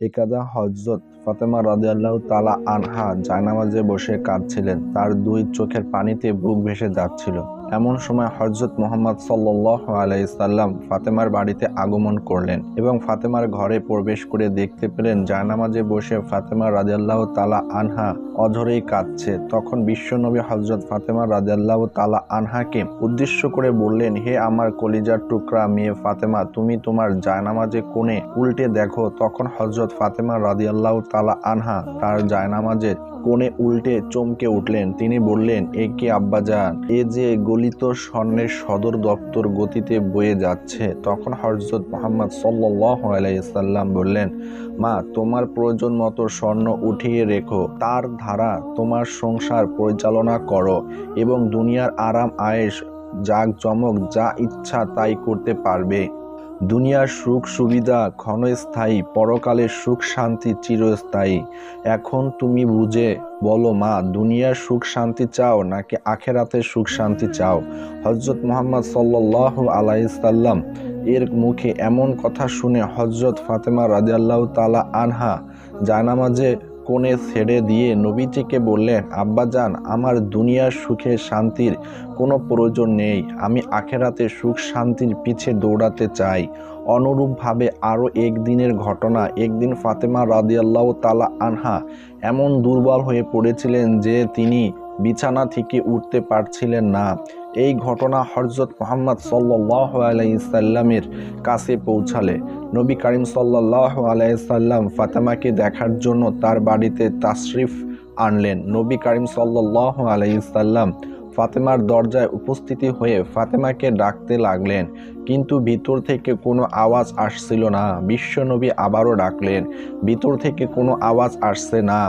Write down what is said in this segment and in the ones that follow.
একাদা হজরত ফাতেমা রাজিয়াল্লাহ তালা আনহা জায়নামাজে বসে কাঁদছিলেন। তার দুই চোখের পানিতে বুক ভেসে যাচ্ছিল। এমন সময় হজরত মোহাম্মদ সাল্লাহ আলাইসাল্লাম ফাতেমার বাড়িতে আগমন করলেন এবং ফাতেমার ঘরে প্রবেশ করে দেখতে পেলেন জায়নামাজে বসে ফাতেমা রাদিয়াল্লাহু তালা আনহা অঝরেই কাঁদছে। তখন বিশ্বনবী হজরত ফাতেমা রাদিয়াল্লাহু তালা আনহাকে উদ্দেশ্য করে বললেন, হে আমার কলিজার টুকরা মেয়ে ফাতেমা, তুমি তোমার জায়নামাজে কোণে উল্টে দেখো। তখন হজরত ফাতেমা রাদিয়াল্লাহু তালা আনহা তার জায়নামাজের কোণে উল্টে চমকে উঠলেন। তিনি বললেন, এ কি আব্বাজান? এ যে গলিত স্বর্ণের সদর দপ্তর গতিতে বয়ে যাচ্ছে। তখন হজরত মোহাম্মদ সাল্লাহ আলাইসাল্লাম বললেন, মা, তোমার প্রয়োজন মতো স্বর্ণ উঠিয়ে রেখো। তার ধারা তোমার সংসার পরিচালনা করো এবং দুনিয়ার আরাম আয়েস জাগ জমক যা ইচ্ছা তাই করতে পারবে। দুনিয়ার সুখ সুবিধা, ক্ষণস্থায়ী পরকালের সুখ শান্তি চিরস্থায়ী। এখন তুমি বুঝে বলো, মা, দুনিয়ার সুখ শান্তি চাও নাকি আখেরাতের সুখ শান্তি চাও? হজরত মোহাম্মদ সাল্লাহ আলাইসাল্লাম এর মুখে এমন কথা শুনে হজরত ফাতেমা রাজিয়াল্লাহ তালা আনহা জায়নামাজে কোণে ছেড়ে দিয়ে নবীজিকে বললেন আব্বাজান আমার দুনিয়ার সুখে শান্তির কোনো প্রয়োজন নেই। আমি আখেরাতে সুখ শান্তির পিছে দৌড়াতে চাই। অনুরূপভাবে আরও একদিনের ঘটনা, একদিন ফাতেমা রাদিয়াল্লাহ তালা আনহা এমন দুর্বল হয়ে পড়েছিলেন যে তিনি বিছানা থেকে উঠতে পারছিলেন না। এই ঘটনা হজরত মোহাম্মদ সাল্লাহ আলাইসাল্লামের কাছে পৌঁছালে। নবী করিম সাল্লাহ আলাইসাল্লাম ফাতেমাকে দেখার জন্য তার বাড়িতে তাশরিফ আনলেন। নবী করিম সাল্লাহ আলাইসাল্লাম ফাতেমার দরজায় উপস্থিতি হয়ে ফাতেমাকে ডাকতে লাগলেন, কিন্তু ভিতর থেকে কোনো আওয়াজ আসছিল না। বিশ্বনবী আবারও ডাকলেন, ভিতর থেকে কোনো আওয়াজ আসছে না।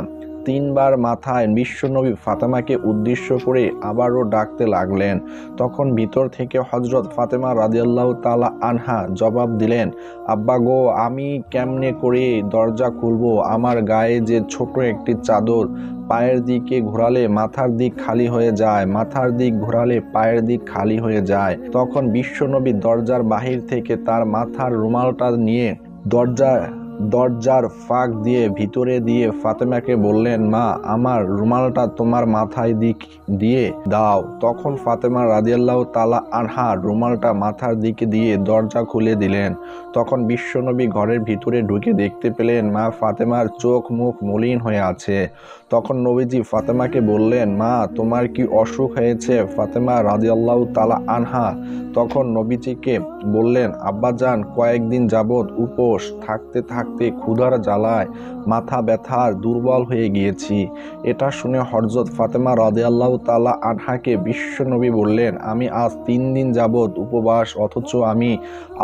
তিনবার মাথায় বিশ্বনবী ফাতেমাকে উদ্দেশ্য করে আবারও ডাকতে লাগলেন। তখন ভিতর থেকে হজরত ফাতেমা রাজিয়াল্লাহ তালা আনহা জবাব দিলেন, আব্বা গো, আমি কেমনে করে দরজা খুলবো? আমার গায়ে যে ছোট একটি চাদর, পায়ের দিকে ঘোরালে মাথার দিক খালি হয়ে যায়, মাথার দিক ঘোরালে পায়ের দিক খালি হয়ে যায়। তখন বিশ্বনবী দরজার বাহির থেকে তার মাথার রুমালটা নিয়ে দরজা দরজার ফাঁক দিয়ে ভিতরে দিয়ে ফাতেমাকে বললেন, মা, আমার রুমালটা তোমার মাথায় দিক, দিয়ে দাও। তখন ফাতেমা রাজিয়াল্লাহ তালা আনহা রুমালটা মাথার দিকে দিয়ে দরজা খুলে দিলেন। তখন বিশ্বনবী ঘরের ভিতরে ঢুকে দেখতে পেলেন, মা, ফাতেমার চোখ মুখ মলিন হয়ে আছে। তখন নবীজি ফাতেমাকে বললেন, মা, তোমার কি অসুখ হয়েছে? ফাতেমা রাজিয়াল্লাহ তালা আনহা তখন নবীজিকে বললেন আব্বাজান কয়েকদিন যাবৎ উপোস, থাকতে থাকতে ক্ষুধার জ্বালায়, মাথা ব্যথার দুর্বল হয়ে গিয়েছি। এটা শুনে হরজত ফাতেমা রাজিয়াল্লাহ তালা আনহাকে বিশ্বনবী বললেন, আমি আজ তিন দিন যাবৎ উপবাস, অথচ আমি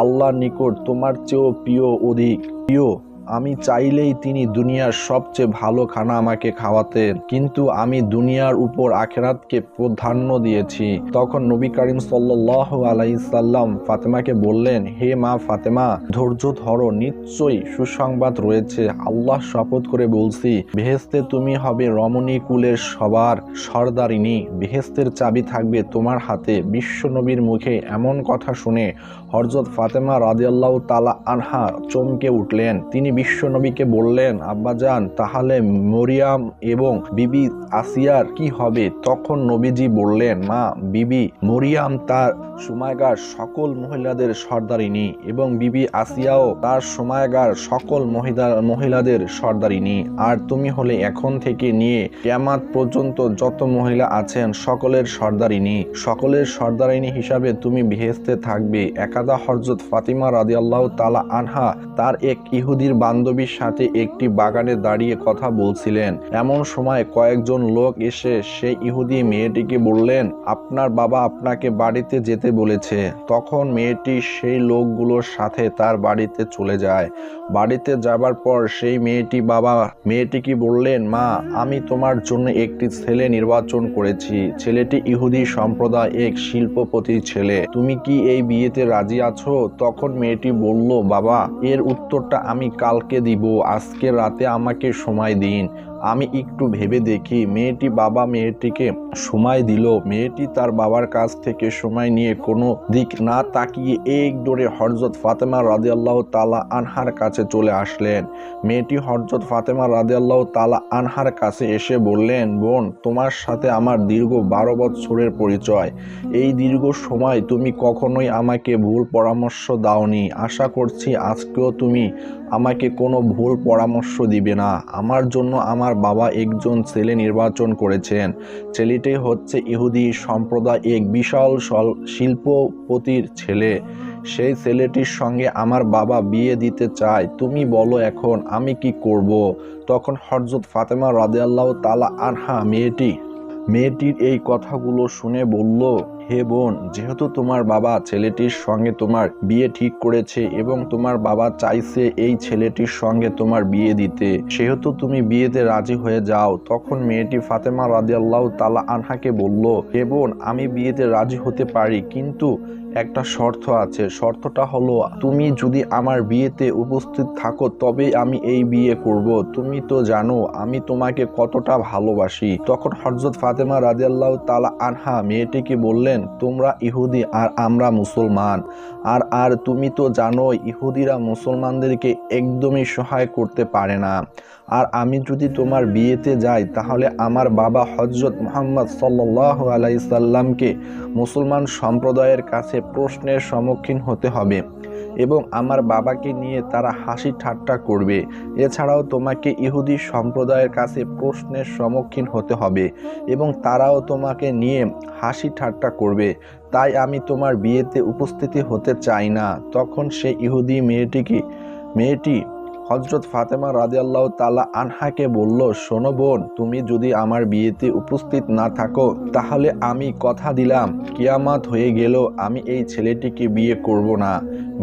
আল্লাহর নিকট তোমার চেয়েও প্রিয় অধিক, প্রিয় আমি চাইলেই তিনি দুনিয়ার সবচেয়ে ভালো খানা আমাকে খাওয়াতেন, কিন্তু আমি দুনিয়ার উপর আখেরাতকে প্রাধান্য দিয়েছি। তখন নবী করিম সাল্লাহ আলাইসাল্লাম ফাতেমাকে বললেন, হে মা ফাতেমা, ধৈর্য ধরো, নিশ্চয়ই সুসংবাদ রয়েছে। আল্লাহ শপথ করে বলছি বেহেস্তে তুমি হবে রমণী কুলের সবার সর্দারিনী। বেহেস্তের চাবি থাকবে তোমার হাতে। বিশ্ব নবীর মুখে এমন কথা শুনে হরজত ফাতেমা রাজিয়াল্লাহ তালা আনহা চমকে উঠলেন। তিনি বিশ্বনবীকে বললেন আব্বাজান তাহলে মরিয়াম এবং বিবি আসিয়ার কি হবে? তখন নবীজি বললেন, মা, বিবি মরিয়াম তার সময়কার সকল মহিলাদের সর্দারিনী এবং বিবি আসিয়াও তার সময়কার সকল মহিলা, মহিলাদের সর্দারিনী। আর তুমি হলে এখন থেকে নিয়ে কেমাত পর্যন্ত যত মহিলা আছেন, সকলের সর্দারিনী। সকলের সর্দারিনী হিসাবে তুমি বেহেস্তে থাকবে একাদা হরজত ফাতিমা রাদিয়াল্লাহ তালা আনহা তার এক ইহুদির বান্ধবীর সাথে একটি বাগানে দাঁড়িয়ে কথা বলছিলেন। এমন সময় কয়েকজন লোক এসে সেই ইহুদি মেয়েটিকে বললেন, আপনার বাবা আপনাকে বাড়িতে যেতে বলেছে। তখন মেয়েটি সেই লোকগুলোর সাথে তার বাড়িতে চলে যায়। বাড়িতে যাবার পর সেই মেয়েটি বাবা মেয়েটিকে বললেন, মা, আমি তোমার জন্য একটি ছেলে নির্বাচন করেছি। ছেলেটি ইহুদি সম্প্রদায় এক শিল্পপতি ছেলে। তুমি কি এই বিয়েতে রাজি আছো? তখন মেয়েটি বলল, বাবা, এর উত্তরটা আমি কালকে দিব। আজকে রাতে আমাকে সময় দিন। আমি একটু ভেবে দেখি, মেয়েটি বাবা মেয়েটিকে সময় দিল। মেয়েটি তার বাবার কাছ থেকে সময় নিয়ে কোনো দিক না তাকিয়ে এক দৌড়ে হরজত ফাতেমা রাদিয়াল্লাহ তালা আনহার কাছে চলে আসলেন। মেয়েটি হরজত ফাতেমা রাদিয়াল্লাহ তালা আনহার কাছে এসে বললেন, বোন, তোমার সাথে আমার দীর্ঘ বারো বছরের পরিচয়। এই দীর্ঘ সময় তুমি কখনোই আমাকে ভুল পরামর্শ দাওনি। আশা করছি আজকেও তুমি আমাকে কোনো ভুল পরামর্শ দিবে না। আমার জন্য আমার বাবা একজন ছেলে নির্বাচন করেছেন। ছেলেটি হচ্ছে ইহুদি সম্প্রদায় এক বিশাল শিল্পপতির ছেলে। সেই ছেলেটির সঙ্গে আমার বাবা বিয়ে দিতে চায়। তুমি বলো এখন, আমি কি করব? তখন হরজত ফাতেমা রাদেয়াল্লাহ তালা আনহা মেয়েটি মেয়েটির এই কথাগুলো শুনে বলল হে বোন, যেহেতু তোমার বাবা ছেলেটির সঙ্গে তোমার বিয়ে ঠিক করেছে এবং তোমার বাবা চাইছে এই ছেলেটির সঙ্গে তোমার বিয়ে দিতে, সেহেতু তুমি বিয়েতে রাজি হয়ে যাও, তখন মেয়েটি ফাতেমা রাদিয়াল্লাহ তালা আনহাকে বলল, হে বোন, আমি বিয়েতে রাজি হতে পারি, কিন্তু একটা শর্ত আছে। শর্তটা হলো, তুমি যদি আমার বিয়েতে উপস্থিত থাকো তবেই আমি এই বিয়ে করব। তুমি তো জানো, আমি তোমাকে কতটা ভালোবাসি। তখন হরজত ফাতেমা রাদিয়াল্লাহ তালা আনহা মেয়েটিকে বললেন তোমরা ইহুদি আর আমরা মুসলমান। আর আর তুমি তো জানো ইহুদিরা মুসলমানদেরকে একদমই সহায় করতে পারে না। আর আমি যদি তোমার বিয়েতে যাই, তাহলে আমার বাবা হজরত মোহাম্মদ সাল্লাহ আলাইসাল্লামকে মুসলমান সম্প্রদায়ের কাছে প্রশ্নের সম্মুখীন হতে হবে। এবং আমার বাবাকে নিয়ে তারা হাসি ঠাট্টা করবে। এছাড়াও তোমাকে ইহুদি সম্প্রদায়ের কাছে প্রশ্নের সম্মুখীন হতে হবে এবং তারাও তোমাকে নিয়ে হাসি ঠাট্টা করবে। তাই আমি তোমার বিয়েতে উপস্থিতি হতে চাই না। তখন সে ইহুদি মেয়েটিকে মেয়েটি হজরত ফাতেমা রাদিয়াল্লাহ তালা আনহাকে বলল, শোনো বোন, তুমি যদি আমার বিয়েতে উপস্থিত না থাকো, তাহলে আমি কথা দিলাম। কিয়ামাত হয়ে গেল, আমি এই ছেলেটিকে বিয়ে করব না।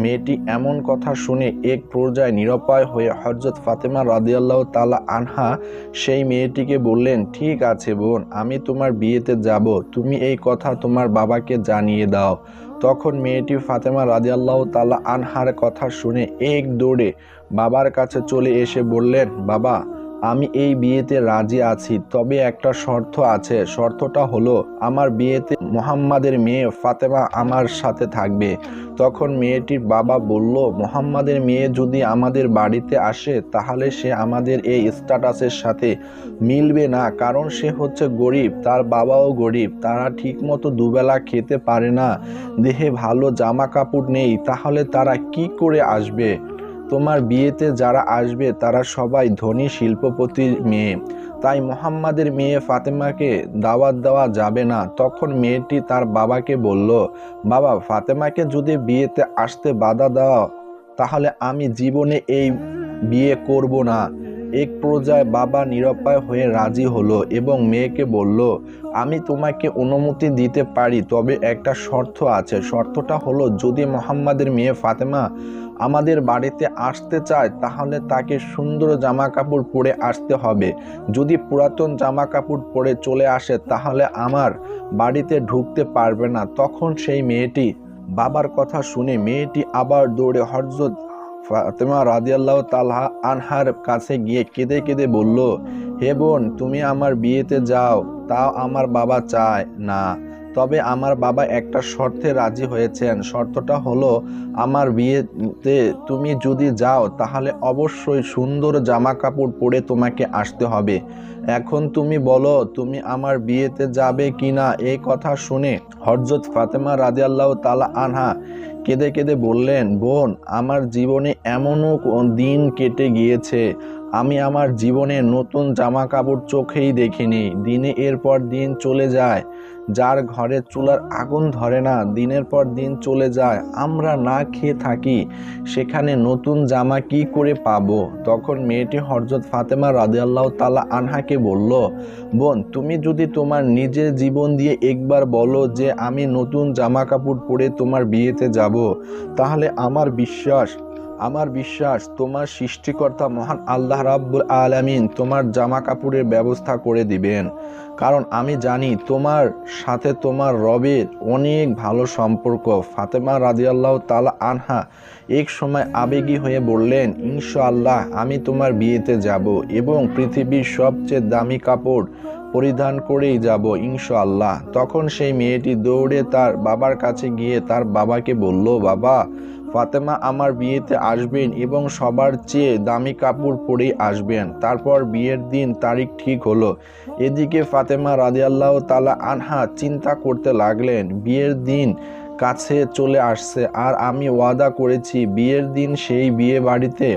মেয়েটি এমন কথা শুনে এক পর্যায়ে নিরপায় হয়ে হজরত ফাতেমা রাদিয়াল্লাহ তালা আনহা সেই মেয়েটিকে বললেন, ঠিক আছে বোন, আমি তোমার বিয়েতে যাব, তুমি এই কথা তোমার বাবাকে জানিয়ে দাও। তখন মেয়েটি ফাতেমা রাদিয়াল্লাহ তালা আনহার কথা শুনে এক দৌড়ে বাবার কাছে চলে এসে বললেন, বাবা, আমি এই বিয়েতে রাজি আছি, তবে একটা শর্ত আছে। শর্তটা হলো, আমার বিয়েতে মোহাম্মদের মেয়ে ফাতেমা আমার সাথে থাকবে। তখন মেয়েটির বাবা বলল, মোহাম্মদের মেয়ে যদি আমাদের বাড়িতে আসে, তাহলে সে আমাদের এই স্ট্যাটাসের সাথে মিলবে না, কারণ সে হচ্ছে গরিব, তার বাবাও গরিব, তারা ঠিকমতো দুবেলা খেতে পারে না, দেহে ভালো জামা কাপড় নেই, তাহলে তারা কি করে আসবে? তোমার বিয়েতে যারা আসবে, তারা সবাই ধনী শিল্পপতির মেয়ে। তাই মোহাম্মদের মেয়ে ফাতেমাকে দাওয়াত দেওয়া যাবে না। তখন মেয়েটি তার বাবাকে বলল, বাবা, ফাতেমাকে যদি বিয়েতে আসতে বাধা দাও, তাহলে আমি জীবনে এই বিয়ে করব না। এক পর্যায়ে বাবা নিরপায় হয়ে রাজি হলো এবং মেয়েকে বলল, আমি তোমাকে অনুমতি দিতে পারি, তবে একটা শর্ত আছে। শর্তটা হলো, যদি মোহাম্মদের মেয়ে ফাতেমা আমাদের বাড়িতে আসতে চায়, তাহলে তাকে সুন্দর জামা কাপড় পরে আসতে হবে। যদি পুরাতন জামা কাপড় পরে চলে আসে, তাহলে আমার বাড়িতে ঢুকতে পারবে না। তখন সেই মেয়েটি বাবার কথা শুনে, মেয়েটি আবার দৌড়ে হরজত ফাতেমা রাদিয়াল্লাহ তালহা আনহার কাছে গিয়ে কেঁদে কেঁদে বলল, হে বোন, তুমি আমার বিয়েতে যাও, তাও আমার বাবা চায় না। তবে আমার বাবা একটা শর্তে রাজি হয়েছেন। শর্তটা হলো, আমার বিয়েতে তুমি যদি যাও, তাহলে অবশ্যই সুন্দর জামা কাপড় পরে তোমাকে আসতে হবে। এখন তুমি বলো, তুমি আমার বিয়েতে যাবে কি না এই কথা শুনে হরজত ফাতেমা রাজি আল্লাহ তালা আনহা কেঁদে কেঁদে বললেন, বোন, আমার জীবনে এমনও দিন কেটে গিয়েছে। আমি আমার জীবনে নতুন জামা কাপড় চোখেই দেখিনি। দিনে এরপর দিন চলে যায়। যার ঘরে চুলার আগুন ধরে না, দিনের পর দিন চলে যায়, আমরা না খেয়ে থাকি, সেখানে নতুন জামা কি করে পাবো? তখন মেয়েটি হরজত ফাতেমা রাদিয়াল্লাহ তালা আনহাকে বলল, বোন, তুমি যদি তোমার নিজের জীবন দিয়ে একবার বলো যে আমি নতুন জামা কাপড় পরে তোমার বিয়েতে যাব, তাহলে আমার বিশ্বাস আমার বিশ্বাস, তোমার সৃষ্টিকর্তা মহান আল্লাহ রাব্বুল আলামিন তোমার জামা কাপড়ের ব্যবস্থা করে দিবেন। কারণ আমি জানি তোমার সাথে তোমার রবের অনেক ভালো সম্পর্ক। ফাতেমা রাদিয়াল্লাহ তালা আনহা এক সময় আবেগী হয়ে বললেন, ইনশাআল্লাহ, আমি তোমার বিয়েতে যাব এবং পৃথিবীর সবচেয়ে দামি কাপড় পরিধান করেই যাব, ইনশাআল্লাহ। তখন সেই মেয়েটি দৌড়ে তার বাবার কাছে গিয়ে তার বাবাকে বলল, বাবা ফাতেমা আমার বিয়েতে আসবেন এবং সবার চেয়ে দামি কাপড় পরেই আসবেন। তারপর বিয়ের দিন তারিখ ঠিক হলো। এদিকে ফাতেমা রাজিয়াল্লাহ তালা আনহা চিন্তা করতে লাগলেন, বিয়ের দিন কাছে চলে আসছে আর আমি ওয়াদা করেছি, বিয়ের দিন সেই বিয়ে বাড়িতে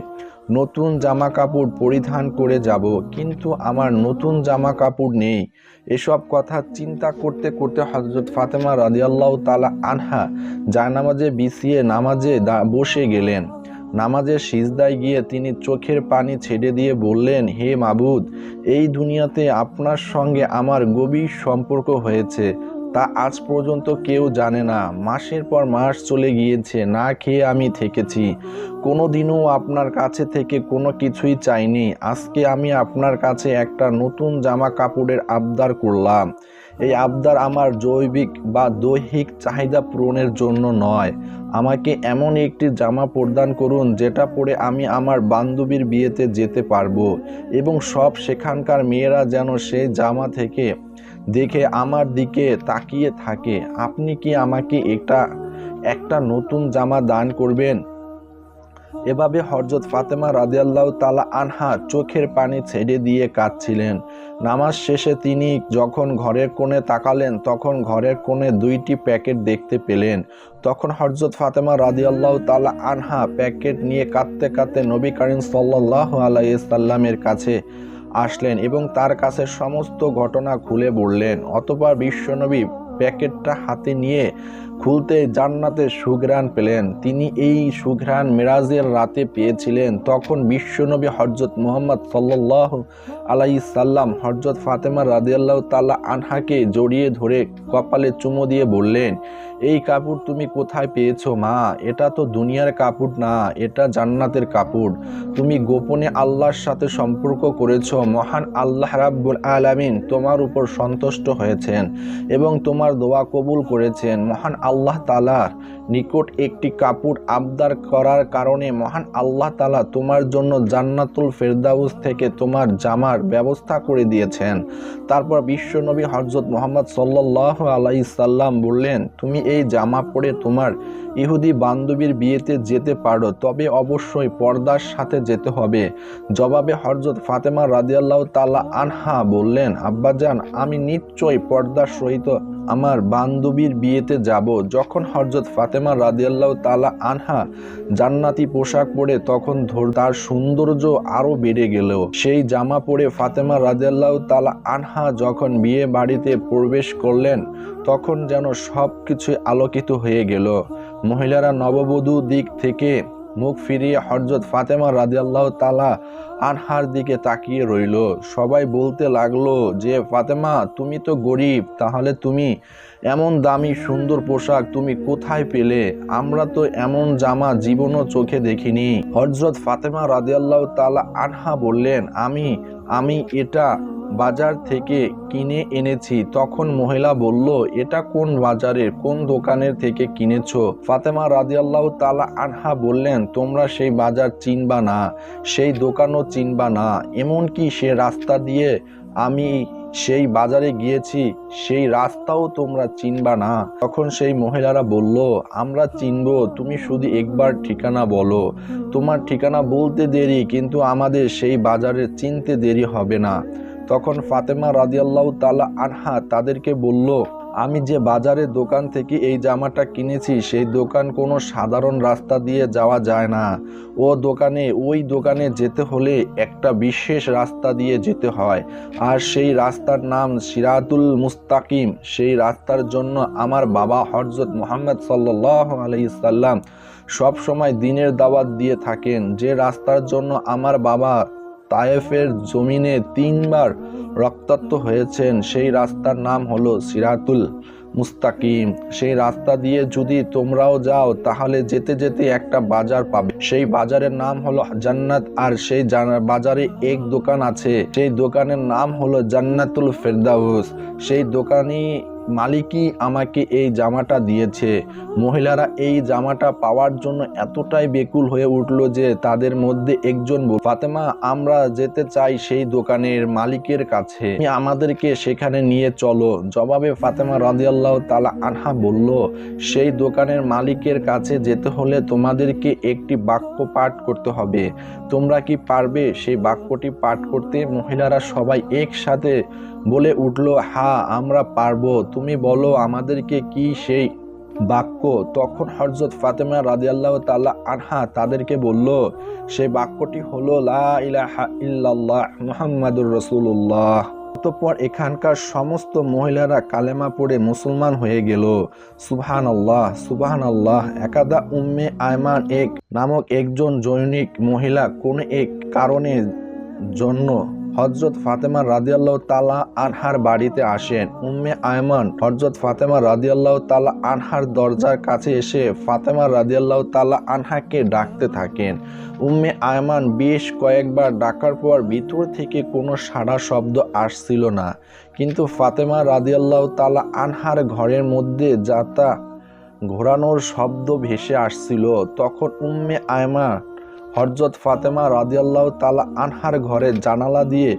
নতুন জামা কাপড় পরিধান করে যাব, কিন্তু আমার নতুন জামা কাপড় নেই। এসব কথা চিন্তা করতে করতে হজরত ফাতেমা রাদিয়াল্লাহ তালা আনহা জায়নামাজে বিছিয়ে নামাজে বসে গেলেন। নামাজের সিজদায় গিয়ে তিনি চোখের পানি ছেড়ে দিয়ে বললেন, হে মাবুদ, এই দুনিয়াতে আপনার সঙ্গে আমার গভীর সম্পর্ক হয়েছে। তা আজ পর্যন্ত কেউ জানে না। মাসের পর মাস চলে গিয়েছে, না খেয়ে আমি থেকেছি। কোনো দিনও আপনার কাছে থেকে কোনো কিছুই চাইনি। আজকে আমি আপনার কাছে একটা নতুন জামা কাপড়ের আবদার করলাম। এই আবদার আমার জৈবিক বা দৈহিক চাহিদা পূরণের জন্য নয়। আমাকে এমন একটি জামা প্রদান করুন, যেটা পরে আমি আমার বান্ধবীর বিয়েতে যেতে পারব এবং সব সেখানকার মেয়েরা যেন সেই জামা থেকে দেখে আমার দিকে তাকিয়ে থাকে। আপনি কি আমাকে এটা, একটা নতুন জামা দান করবেন? এভাবে হরজত ফাতেমা রাদিয়াল্লাহ তালা আনহা চোখের পানি ছেড়ে দিয়ে কাঁদছিলেন। নামাজ শেষে তিনি যখন ঘরের কোণে তাকালেন, তখন ঘরের কোণে দুইটি প্যাকেট দেখতে পেলেন। তখন হরজত ফাতেমা রাদিয়াল্লাহ তালা আনহা প্যাকেট নিয়ে কাঁদতে কাঁদতে নবী করিম সাল্লাহ আলাইসাল্লামের কাছে আসলেন এবং তার কাছে সমস্ত ঘটনা খুলে বললেন, অতপর বিশ্বনবী প্যাকেটটা হাতে নিয়ে খুলতে জান্নাতে সুঘ্রাণ পেলেন। তিনি এই সুঘ্রাণ মেরাজের রাতে পেয়েছিলেন। তখন বিশ্বনবী হরজত মোহাম্মদ সাল্লাহ আলাই সাল্লাম হরজত ফাতেমা রাদিয়াল্লাহ তাল্লাহ আনহাকে জড়িয়ে ধরে কপালে চুমো দিয়ে বললেন এই কাপড় তুমি কোথায় পেয়েছ, মা? এটা তো দুনিয়ার কাপড় না, এটা জান্নাতের কাপড়। তুমি গোপনে আল্লাহর সাথে সম্পর্ক করেছ, মহান আল্লাহ রাব্বুল আলামিন তোমার উপর সন্তুষ্ট হয়েছেন এবং তোমার দোয়া কবুল করেছেন, মহান আল্লাহ তালার নিকট একটি কাপড় আবদার করার কারণে মহান আল্লাহ তালা তোমার জন্য জান্নাতুল ফেরদাউস থেকে তোমার জামার ব্যবস্থা করে দিয়েছেন। তারপর বিশ্বনবী হজরত মোহাম্মদ সাল্লাহ আলাই সাল্লাম বললেন, তুমি এই জামা পরে তোমার ইহুদি বান্ধবীর বিয়েতে যেতে পারো, তবে অবশ্যই পর্দার সাথে যেতে হবে। জবাবে হরজত ফাতেমা রাদিয়াল্লাহ তালা আনহা বললেন, আব্বাজান, আমি নিশ্চয়ই পর্দার সহিত আমার বান্ধবীর বিয়েতে যাব। যখন হরজত ফাতেমা রাদিয়াল্লাহ তালা আনহা জান্নাতি পোশাক পরে, তখন ধর তার সৌন্দর্য আরও বেড়ে গেল। সেই জামা পরে ফাতেমা রাদিয়াল্লাহ তালা আনহা যখন বিয়ে বাড়িতে প্রবেশ করলেন, তখন যেন সব কিছু আলোকিত হয়ে গেল। মহিলারা নববধূ দিক থেকে মুখ ফিরিয়ে হরজত ফাতেমা রাদিয়াল্লাহ তালা আনহার দিকে তাকিয়ে রইল। সবাই বলতে লাগল যে, ফাতেমা, তুমি তো গরিব, তাহলে তুমি এমন দামি সুন্দর পোশাক তুমি কোথায় পেলে? আমরা তো এমন জামা জীবনও চোখে দেখিনি। হজরত ফাতেমা রাদিয়াল্লাহ তালা আনহা বললেন, আমি আমি এটা বাজার থেকে কিনে এনেছি। তখন মহিলা বলল, এটা কোন বাজারের? কোন দোকানের থেকে কিনেছো? ফাতেমা রাদিয়াল্লাহ তালা আনহা বললেন, তোমরা সেই বাজার চিনবা না, সেই দোকানও চিনবা না। এমনকি সে রাস্তা দিয়ে আমি সেই বাজারে গিয়েছি, সেই রাস্তাও তোমরা চিনবা না। তখন সেই মহিলারা বলল, আমরা চিনব, তুমি শুধু একবার ঠিকানা বলো। তোমার ঠিকানা বলতে দেরি, কিন্তু আমাদের সেই বাজারে চিনতে দেরি হবে না। তখন ফাতেমা রাদিয়াল্লাহ তালা আনহা তাদেরকে বলল, আমি যে বাজারের দোকান থেকে এই জামাটা কিনেছি, সেই দোকান কোনো সাধারণ রাস্তা দিয়ে যাওয়া যায় না। ও দোকানে, ওই দোকানে যেতে হলে একটা বিশেষ রাস্তা দিয়ে যেতে হয়। আর সেই রাস্তার নাম সিরাতুল মুস্তাকিম। সেই রাস্তার জন্য আমার বাবা হরজত মোহাম্মদ সাল্লাহ আলাইসাল্লাম সব সময় দিনের দাওয়াত দিয়ে থাকেন। যে রাস্তার জন্য আমার বাবা তায়েফের জমিনে তিনবার রক্তাক্ত হয়েছেন। সেই রাস্তার নাম হলো সিরাতুল মুস্তাকিম। সেই রাস্তা দিয়ে যদি তোমরাও যাও, তাহলে যেতে যেতে একটা বাজার পাবে। সেই বাজারের নাম হলো জান্নাত, আর সেই বাজারে এক দোকান আছে। সেই দোকানের নাম হলো জান্নাতুল ফেরদাউস। সেই দোকানই মালিকই আমাকে এই জামাটা দিয়েছে। মহিলারা এই জামাটা পাওয়ার জন্য এতটাই বেকুল হয়ে উঠল যে তাদের মধ্যে একজন ফাতেমা, আমরা যেতে চাই সেই দোকানের মালিকের কাছে। আমাদেরকে সেখানে নিয়ে চলো। জবাবে ফাতেমা রাদিয়াল্লাহ তালা আনহা বলল, সেই দোকানের মালিকের কাছে যেতে হলে তোমাদেরকে একটি বাক্য পাঠ করতে হবে। তোমরা কি পারবে সেই বাক্যটি পাঠ করতে? মহিলারা সবাই একসাথে বলে উঠল, হা, আমরা পারব। তুমি বলো, আমাদেরকে কি সেই বাক্য? তখন হরজত ফাতেমা রাদিয়াল্লাহ তাল্লাহ আনহা তাদেরকে বলল সেই বাক্যটি হলো, লা ইলাহা ইল্লাল্লাহ মুহাম্মাদুর রসুল্লাহ অতঃপর এখানকার সমস্ত মহিলারা কালেমা পড়ে মুসলমান হয়ে গেল। সুবহান আল্লাহ সুবহান আল্লাহ একাদা উম্মে আয়মান এক নামক একজন জৈনিক মহিলা কোন এক কারণের জন্য হজরত ফাতেমা রাদিয়াল্লাহ তালা আনহার বাড়িতে আসেন। উম্মে আয়মান হজরত ফাতেমা রাদিয়াল্লাহ তালা আনহার দরজার কাছে এসে ফাতেমা রাদিয়াল্লাহ তালা আনহাকে ডাকতে থাকেন। উম্মে আয়মান বেশ কয়েকবার ডাকার পর ভিতর থেকে কোনো সাড়া শব্দ আসছিল না। কিন্তু ফাতেমা রাদিয়াল্লাহ তালা আনহার ঘরের মধ্যে যাতা ঘোরানোর শব্দ ভেসে আসছিল। তখন উম্মে আয়মা হরজত ফাতেমা রাজিয়াল্লাহ তালা আনহার ঘরে জানালা দিয়ে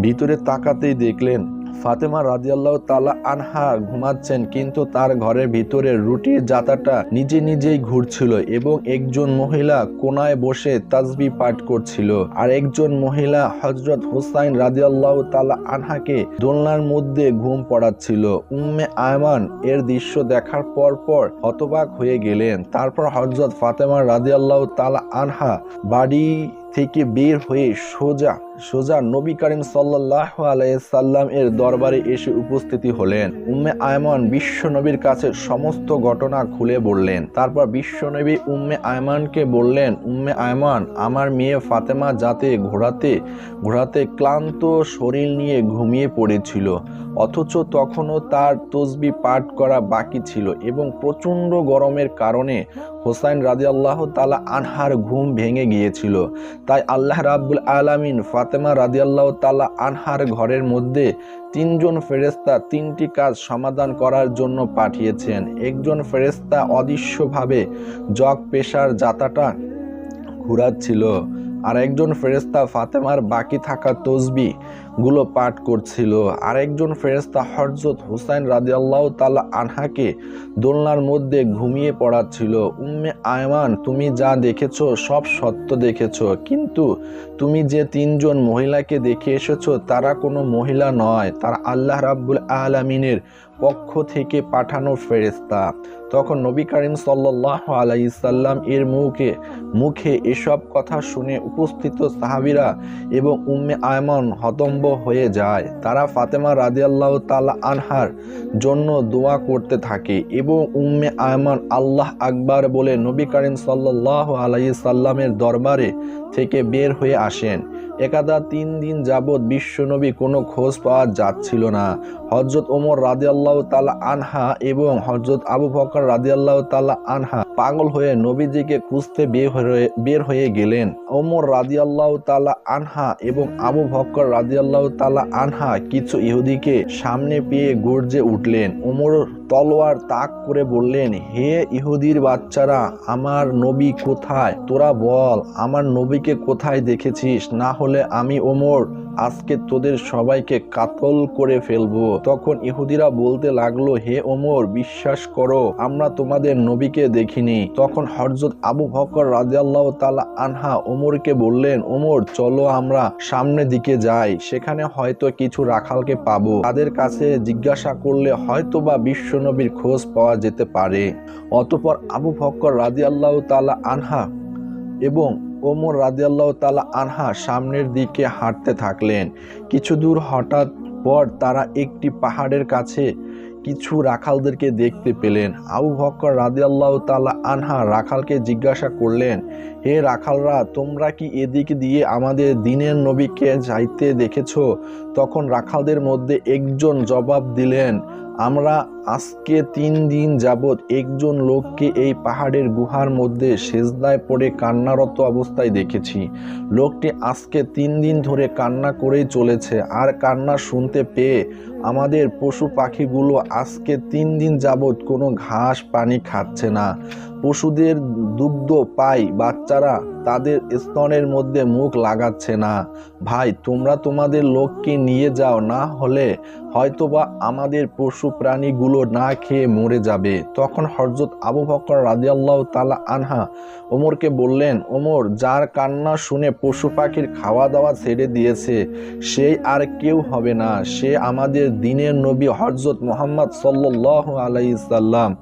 ভিতরে তাকাতেই দেখলেন ফাতেমা রাদিয়াল্লাহ তালা আনহা ঘুমাচ্ছেন, কিন্তু তার ঘরের ভিতরে রুটির জাতাটা নিজে নিজেই ঘুরছিল এবং একজন মহিলা কোনায় বসে তাজবি পাঠ করছিল। আর একজন মহিলা হজরত হুসাইন রাদিয়াল্লাহ তালা আনহাকে দোলনার মধ্যে ঘুম পড়াচ্ছিল। উম্মে আয়মান এর দৃশ্য দেখার পর পর হতবাক হয়ে গেলেন। তারপর হজরত ফাতেমা রাদিয়াল্লাহ তালা আনহা বাড়ি থেকে বের হয়ে সোজা সোজা নবী করিম সাল্লাহ আলাইসাল্লাম এর দরবারে এসে উপস্থিতি হলেন। উম্মে আয়মান বিশ্ব নবীর কাছে সমস্ত ঘটনা খুলে বললেন। তারপর বিশ্ব নবী উম্মে আয়মানকে বললেন, উম্মে আয়মান, আমার মেয়ে ফাতেমা যাতে ঘোরাতে ঘোরাতে ক্লান্ত শরীর নিয়ে ঘুমিয়ে পড়েছিল, অথচ তখনও তার তসবি পাঠ করা বাকি ছিল এবং প্রচণ্ড গরমের কারণে হোসাইন রাজি আল্লাহ তালা আনহার ঘুম ভেঙে গিয়েছিল। তাই আল্লাহ রাব্বুল আলামিন ফাতেমা রাজি আল্লাহ তালা আনহার ঘরের মধ্যে তিনজন ফেরেস্তা তিনটি কাজ সমাধান করার জন্য পাঠিয়েছেন। একজন ফেরেস্তা অদৃশ্যভাবে জগ পেশার জাতাটা ঘুরাচ্ছিল। আর একজন ফেরেস্তা ফাতেমার বাকি থাকা তসবি গুলো পাঠ করছিল। আর একজন ফেরেস্তা হরজত হুসাইন রাদিয়াল্লাহ তালা আনহাকে দোলনার মধ্যে ঘুমিয়ে পড়াচ্ছিল। উম্মে আয়মান, তুমি যা দেখেছ সব সত্য দেখেছ, কিন্তু তুমি যে তিনজন মহিলাকে দেখে এসেছ তারা কোনো মহিলা নয়, তারা আল্লাহ রাব্বুল আলামিনের পক্ষ থেকে পাঠানো ফেরেস্তা তখন নবী করিম সাল্লাহ আলাইসাল্লাম এর মুখে মুখে এসব কথা শুনে উপস্থিত সাহাবিরা এবং উম্মে আয়মন হতম্ব হয়ে যায়। তারা ফাতেমা রাদিয়াল্লাহ তালা আনহার জন্য দোয়া করতে থাকে এবং উম্মে আয়মন আল্লাহ আকবার বলে নবী করিম সাল্লাহ আলাইসাল্লামের দরবারে থেকে বের হয়ে আসেন। একাদা তিন দিন যাবৎ বিশ্বনবী কোনো খোঁজ পাওয়া যাচ্ছিল না। হজরত ওমর রাদিয়াল্লাহ তালা আনহা এবং হজরত আবু বকর রাদিয়াল্লাহ তালা আনহা পাগল হয়ে নবীজিকে খুঁজতে বের হয়ে গেলেন। ওমর রাদিয়াল্লাহ তালা আনহা এবং আবু বকর রাদিয়াল্লাহ তালা আনহা কিছু ইহুদিকে সামনে পেয়ে গর্জে উঠলেন। ওমর তলোয়ার তাক করে বললেন, হে ইহুদির বাচ্চারা, আমার নবী কোথায়? তোরা বল, আমার নবীকে কোথায় দেখেছিস? না হলে আমি ওমর আজকে তোদের সবাইকে কাতল করে ফেলব। তখন ইহুদিরা বলতে লাগল, হে ওমর, বিশ্বাস করো, আমরা তোমাদের নবীকে দেখিনি। তখন হরজত আবু বকর রাজিয়াল্লাহ তালা আনহা ওমরকে বললেন, ওমর, চলো আমরা সামনে দিকে যাই। সেখানে হয়তো কিছু রাখালকে পাবো। তাদের কাছে জিজ্ঞাসা করলে হয়তো বা বিশ্বনবীর খোঁজ পাওয়া যেতে পারে। অতপর আবু বকর রাজিয়াল্লাহ তালা আনহা এবং ওমর রাদিয়াল্লাহ তালা আনহা সামনের দিকে হাঁটতে থাকলেন। কিছু দূর হঠাৎ পর তারা একটি পাহাড়ের কাছে কিছু রাখালদেরকে দেখতে পেলেন। আবু বকর রাদিয়াল্লাহ তালা আনহা রাখালকে জিজ্ঞাসা করলেন, হে রাখালরা, তোমরা কি এদিক দিয়ে আমাদের দিনের নবীকে যাইতে দেখেছ? তখন রাখালদের মধ্যে একজন জবাব দিলেন, আমরা আজকে তিন দিন যাবৎ একজন লোককে এই পাহাড়ের গুহার মধ্যে সেজদায় পড়ে কান্নারত অবস্থায় দেখেছি। লোকটি আজকে তিন দিন ধরে কান্না করেই চলেছে আর কান্না শুনতে পেয়ে আমাদের পশু পাখিগুলো আজকে তিন দিন যাবৎ কোনো ঘাস পানি খাচ্ছে না। পশুদের দুগ্ধ পাই বাচ্চারা তাদের স্তনের মধ্যে মুখ লাগাচ্ছে না। ভাই, তোমরা তোমাদের লোককে নিয়ে যাও, না হলে হয়তোবা আমাদের পশু প্রাণীগুলো না খেয়ে মরে যাবে। তখন হরজত আবু বকর রাদিয়াল্লাহ তালা আনহা ওমরকে বললেন, ওমর, যার কান্না শুনে পশু পাখির খাওয়া দাওয়া ছেড়ে দিয়েছে সেই আর কেউ হবে না। সে আমাদের দিনের নবী হরজত মোহাম্মদ সাল্লাহ আলাইসাল্লাম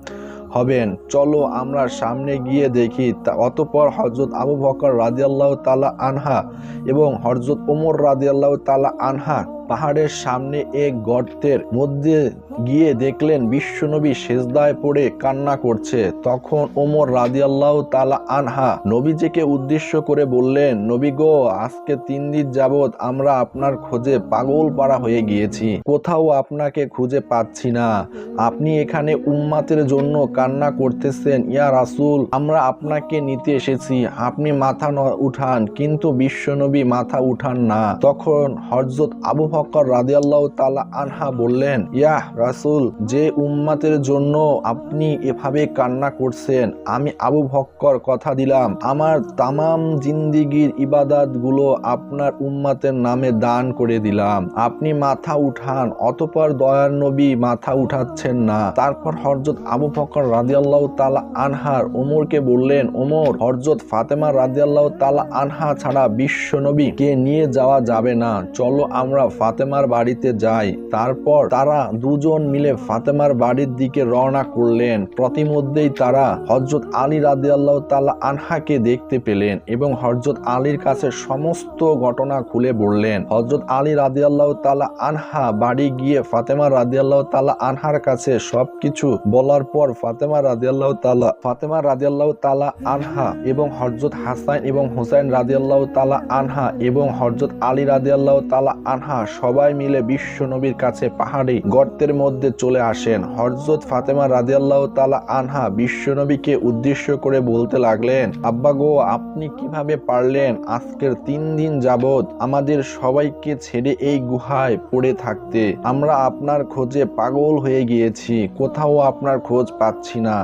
হবেন। চলো আমরা সামনে গিয়ে দেখি। তা, অতপর হজরত আবু বকর রাদিয়াল্লাহ তালা আনহা এবং হজরত ওমর রাদিয়াল্লাহ তালা আনহা পাহাড়ের সামনে এক গর্তের মধ্যে গিয়ে দেখলেন বিশ্বনবী সেজদায় পড়ে কান্না করছে। তখন ওমর রাদিয়াল্লাহ তালা আনহা নবীজিকে উদ্দেশ্য করে বললেন, নবী গো, আজকে তিন দিন যাবৎ আমরা আপনার খোঁজে পাগল পাড়া হয়ে গিয়েছি। কোথাও আপনাকে খুঁজে পাচ্ছি না। আপনি এখানে উম্মাতের জন্য কান্না করতেছেন। ইয়া রাসুল, আমরা আপনাকে নিতে এসেছি। আপনি মাথা উঠান। কিন্তু বিশ্বনবী মাথা উঠান না। তখন হযরত আবু বকর রাদিয়াল্লাহু তালা আনহা বললেন ইয়া রাসূল, যে উম্মাতের জন্য আপনি এভাবে কান্না করছেন, আমি আবু ভক্কর কথা দিলাম, আমার তামাম জিন্দিগির ইবাদতগুলো আপনার উম্মাতের নামে দান করে দিলাম। আপনি মাথা উঠান, অতপর দয়ার নবী মাথা উঠাচ্ছেন না। তারপর হরজত আবু বকর রাদিয়াল্লাহু তালা আনহার ওমরকে বললেন, ওমর হরজত ফাতেমা রাদিয়াল্লাহু তালা আনহা ছাড়া বিশ্ব নবীকে নিয়ে যাওয়া যাবে না। চলো আমরা ফাতেমার বাড়িতে যাই। তারপর তারা দুজন মিলে ফাতেমার বাড়ির দিকে রওনা করলেন। প্রতিমধ্যেই তারা হজরত আলী আল্লাহ তাআলা আনহাকে দেখতে পেলেন এবং হজরত আলীর কাছে সমস্ত ঘটনা খুলে বললেন। হজরত আলী রাদিয়াল্লাহ তাআলা আনহা বাড়ি গিয়ে ফাতেমা আল্লাহ তাআলা আনহার কাছে সবকিছু বলার পর ফাতেমা রাদিয়াল্লাহ তাআলা, ফাতেমা রাদিয়াল্লাহ তাআলা আনহা এবং হজরত হাসান এবং হুসাইন রাদিয়াল্লাহ তাআলা আনহা এবং হজরত আলী রাদিয়াল্লাহ তাআলা আনহা সবাই মিলে বিশ্ব নবীর কাছে পাহাড়ি গর্তের মধ্যে চলে আসেন। হরজত ফাতেমা রাদিয়াল্লাহ তালা আনহা বিশ্বনবীকে উদ্দেশ্য করে বলতে লাগলেন, আব্বা গো, আপনি কীভাবে পারলেন? আজকের তিন দিন যাবত আমাদের সবাইকে ছেড়ে এই গুহায় পড়ে থাকতে। আমরা আপনার খোঁজে পাগল হয়ে গিয়েছি, কোথাও আপনার খোঁজ পাচ্ছি না।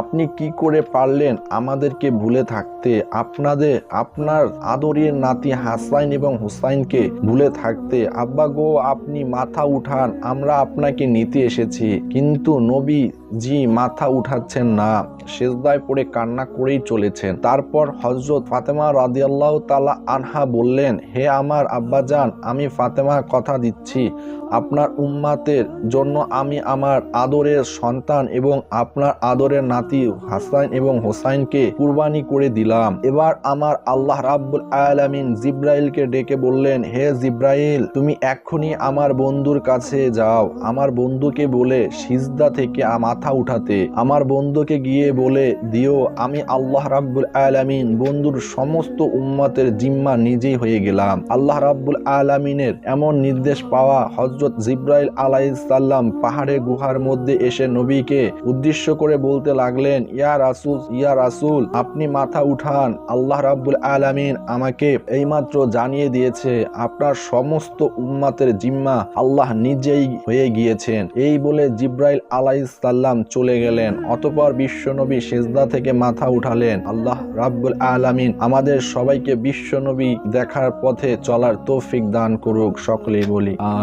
আপনি কি করে পারলেন আমাদেরকে ভুলে থাকতে? আপনাদের, আপনার আদরের নাতি হাসাইন এবং হুসাইনকে ভুলে থাকতে, আব্বা গো, আপনি মাথা উঠান, আমরা আপনাকে নিতে এসেছি। কিন্তু নবী জি, মাথা উঠাচ্ছেন না, সেজদায় পড়ে কান্না করেই চলেছেন। তারপর হজরত ফাতেমা রাদিয়াল্লাহ তালা আনহা বললেন, হে আমার আব্বাজান, আমি ফাতেমা কথা দিচ্ছি। আপনার উম্মাতের জন্য আমি আমার আদরের সন্তান এবং আপনার আদরের নাতি হাসান এবং হোসাইনকে কুরবানি করে দিলাম। এবার আমার আল্লাহ রাব্বুল আলামিন জিব্রাইলকে ডেকে বললেন, হে জিব্রাইল, তুমি এক্ষুনি আমার বন্ধুর কাছে যাও। আমার বন্ধুকে বলে, সিজদা থেকে আ- মাথা উঠাতে, আমার বন্ধুকে গিয়ে বলে, দিও, আমি আল্লাহ রাব্বুল আলামিন, বন্ধুর সমস্ত উম্মতের জিম্মা নিজেই হয়ে গেলাম। আল্লাহ রাব্বুল আলামিনের এমন নির্দেশ পাওয়া হজরত জিব্রাইল আলাইসাল্লাম পাহাড়ে গুহার মধ্যে এসে নবীকে উদ্দেশ্য করে বলতে লাগলেন, ইয়া রাসূল ইয়া রাসূল, আপনি মাথা উঠান। আল্লাহ রাব্বুল আলামিন আমাকে এইমাত্র জানিয়ে দিয়েছে, আপনার সমস্ত উম্মাতের জিম্মা আল্লাহ নিজেই হয়ে গিয়েছেন। এই বলে জিব্রাইল আলাইসাল্লাম চলে গেলেন, অতপর বিশ্বনবী সেজদা থেকে মাথা উঠালেন। আল্লাহ রাব্বুল আলামিন আমাদের সবাইকে বিশ্বনবী দেখার পথে চলার তৌফিক দান করুক সকলে বলি